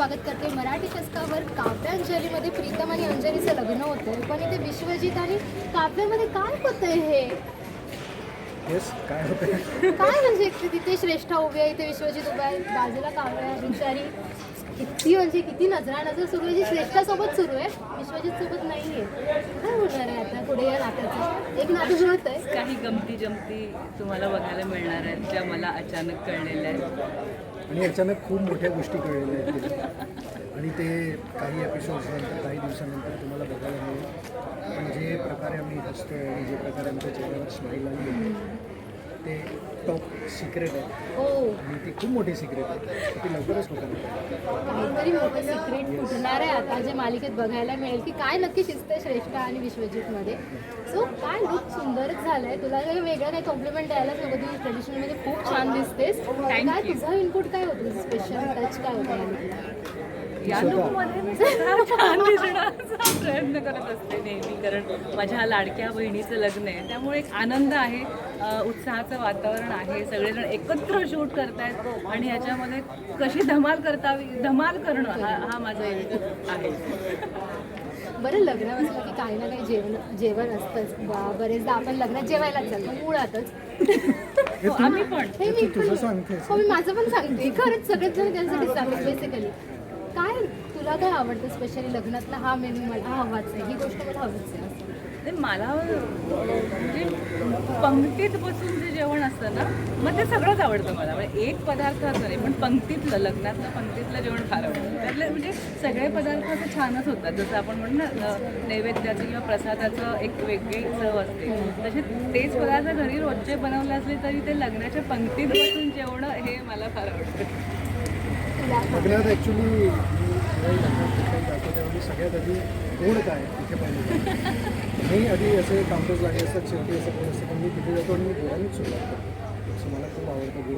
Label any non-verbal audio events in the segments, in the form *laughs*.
स्वागत करते. मराठी शतकावर काव्यांजलीमध्ये प्रीतम आणि अंजलीचं लग्न होतंय. पण इथे विश्वजित आणि काव्यामध्ये काय होतंय हे? येस काय होतं काय म्हणजे तिथे श्रेष्ठा उभी आहे इथे विश्वजित उभा आहे बाजूला काव्या बिचारी. किती म्हणजे किती नजरा नजर सुरू आहे जी श्रेष्ठासोबत सुरू आहे. विश्वजित सोबत नाही आहे काय होणार आहे आता पुढे या नात्याचं? एक नातं जुळत आहे. काही गमती जमती तुम्हाला बघायला मिळणार आहेत ज्या मला अचानक कळलेल्या आहेत. आणि अचानक खूप मोठ्या गोष्टी कळलेल्या आहेत आणि ते काही एपिसोड्सनंतर काही दिवसानंतर तुम्हाला बघायला मिळेल. पण जे प्रकारे आम्ही हसतोय आणि जे प्रकारे आमच्या चेहऱ्यावर स्माईल आली ते टॉप सिक्रेट आहे. हो. आणि ती खूप मोठी सिक्रेट आहे ती लवकरच होणार काहीतरी मोठं सिक्रेट फुटणार आहे आता जे मालिकेत बघायला मिळेल की काय नक्की शिस्त आहे श्रेष्ठ आणि विश्वजितमध्ये. सो काय लुक सुंदरच झालंय. तुला काही वेगळं काही कॉम्प्लिमेंट द्यायलाच नको. तू ट्रेडिशनलमध्ये खूप छान दिसतेस. काय तुझं इनपुट काय होतं? स्पेशल टच काय होतं? या लुकमध्ये मी स्वतः छान दिसण्याचा प्रयत्न करत असते नेहमी कारण माझ्या लाडक्या बहिणीचं लग्न आहे त्यामुळे एक आनंद आहे उत्साहाचं वातावरण आहे सगळेजण एकत्र शूट करतायत आणि ह्याच्यामध्ये कशी धमाल करतावी धमाल करणं हा हा माझा आहे बरं लग्न असलं की काही ना काही जेवण जेवण असतंच. बरेचदा आपण लग्नात जेवायलाच जातो मुळातच. हो, आम्ही पण. हे मी पण. हो मी माझं पण सांगते. खरंच सगळेच जण त्यांसाठी सांगते बेसिकली काय तुला काय आवडतं स्पेशली लग्नातला हा मेनू मला हवाच आहे ही गोष्ट मला हवीच आहे ते मला म्हणजे पंक्तीत बसून जे जेवण असतं ना मग ते सगळंच आवडतं मला. म्हणजे एक पदार्थ असं नाही पण पंक्तीतलं लग्नातलं पंक्तीतलं जेवण फार आवडतं. त्यातले म्हणजे सगळे पदार्थ असं छानच होतात. जसं आपण म्हणू ना नैवेद्याचं किंवा प्रसादाचं एक वेगळी चव असते. तसे तेच पदार्थ घरी रोजचे बनवले असले तरी ते लग्नाच्या पंक्तीत बसून जेवणं हे मला फार आवडतं. लग्नात ॲक्च्युली जातो सगळ्यात आधी गोड काय तिथे पाहिजे मी आधी असे काउंटर्स लागले असतात शेवटी असं कोण असतं पण मी तिथे जातो आणि मी गोडानीच सुरुवात करतो. सो मला खूप आवडतं काय.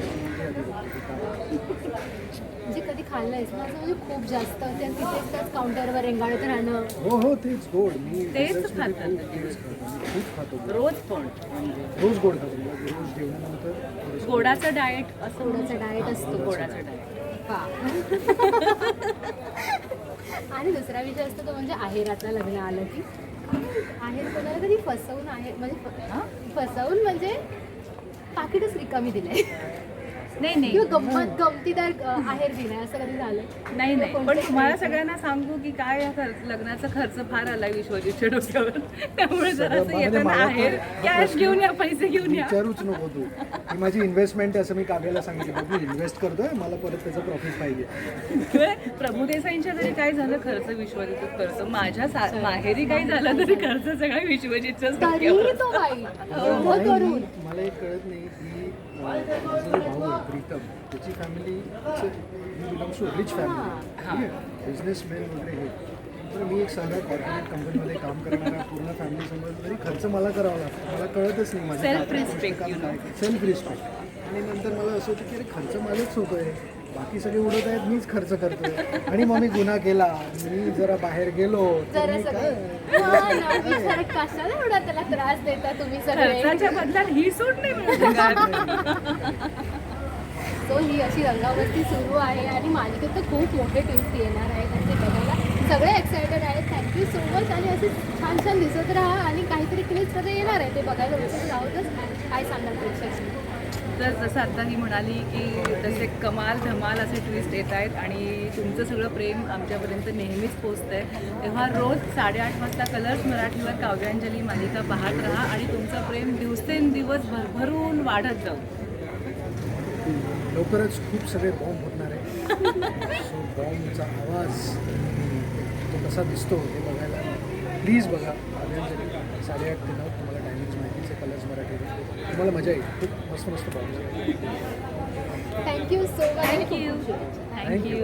म्हणजे कधी खाल्लंयस ना असं म्हणजे खूप जास्त तिथेच काउंटरवर रेंगाळत राहणं. हो हो तेच गोड. मी तेच खातो. खूप. रोज पण. रोज गोड खातो. मी. रोज जेवणानंतर थोडंसं गोडाचं डाएट असं थोडासा डाएट असतो. गोडाचं डाएट हा *laughs* आणि दुसरा विषय असतो तो म्हणजे आहेरातलं लग्न आलं की. आहेर कोणाला कधी फसवून आहे म्हणजे हां? फसवून म्हणजे पाकिटच रिकामी दिलंय. नाही नाही. गंमत गमतीदार आहेर दिलाय असं कधी झालं? नाही नाही. पण तुम्हाला? सगळ्यांना सांगू की काय या खर्च लग्नाचा खर्च फार आलाय विश्वजितच्या डोक्यावर. त्यामुळे जरा असं येताना आहेर कॅश घेऊन या पैसे घेऊन या. विचारूच नको तू. ही माझी इन्व्हेस्टमेंट आहे असं मी काव्याला सांगितलं. मी इन्व्हेस्ट करतोय मला परत त्याचं प्रॉफिट पाहिजे. किंवा प्रभू देसाईंच्या घरी काय झालं? खर्च विश्वजित करतो माझ्या सा- माहेरी काही झालं तरी खर्च सगळा तरीही तो एवढं करून मी- मला एक कळत नाही की अं, माझा जो भाऊ आहे प्रीतम त्याची family belongs to rich family businessman वगैरे हे. तर मी एक साध्या कॉर्पोरेट कंपनीमध्ये काम करणारा पूर्ण फॅमिली खर्च मला करावा लागतो. मला कळतच नाही माझ्या. सेल्फ रिस्पेक्ट आणि नंतर मला असं होतं की अरे खर्च माझाच होतोय. बाकी सगळे उडत आहेत मीच खर्च करतोय. आणि मग मी गुन्हा केला. मी जरा बाहेर गेलो. हा त्याला त्रास देता तुम्ही सगळे? खर्चाच्या बदल्यात ही सूट नाही मिळत. *laughs* का? सो ही अशी रंगावस्ती सुरू आहे आणि मालिकेत तर खूप मोठे ट्विस्ट येणार आहेत आणि ते बघायला सगळे एक्सायटेड ती सोबत आणि असे छान छान दिसत राहा आणि काहीतरी क्लिप्समध्ये येणार आहे ते बघायला उत्सुक राहूनच काय सांगणार प्रेक्षक तर जसं आता ही म्हणाली की तसे कमाल धमाल असे ट्विस्ट येत आहेत आणि तुमचं सगळं प्रेम आमच्यापर्यंत नेहमीच पोचतं आहे तेव्हा रोज साडेआठ वाजता कलर्स मराठीवर काव्यांजली मालिका पाहत राहा आणि तुमचं प्रेम दिवसेंदिवस भरभरून वाढत जाऊ. लवकरच खूप सगळे बॉम्ब होणार आहे सो बॉम्बचा आवाज तो कसा दिसतो हे बघायला प्लीज बघा. आव्यांजली साडेआठ ते नऊ तुम्हाला टायमिंग्स माहितीचे कलर्स मराठीवर तुम्हाला मजा येईल. खूप मस्त मस्त bomb thank you so much thank you thank you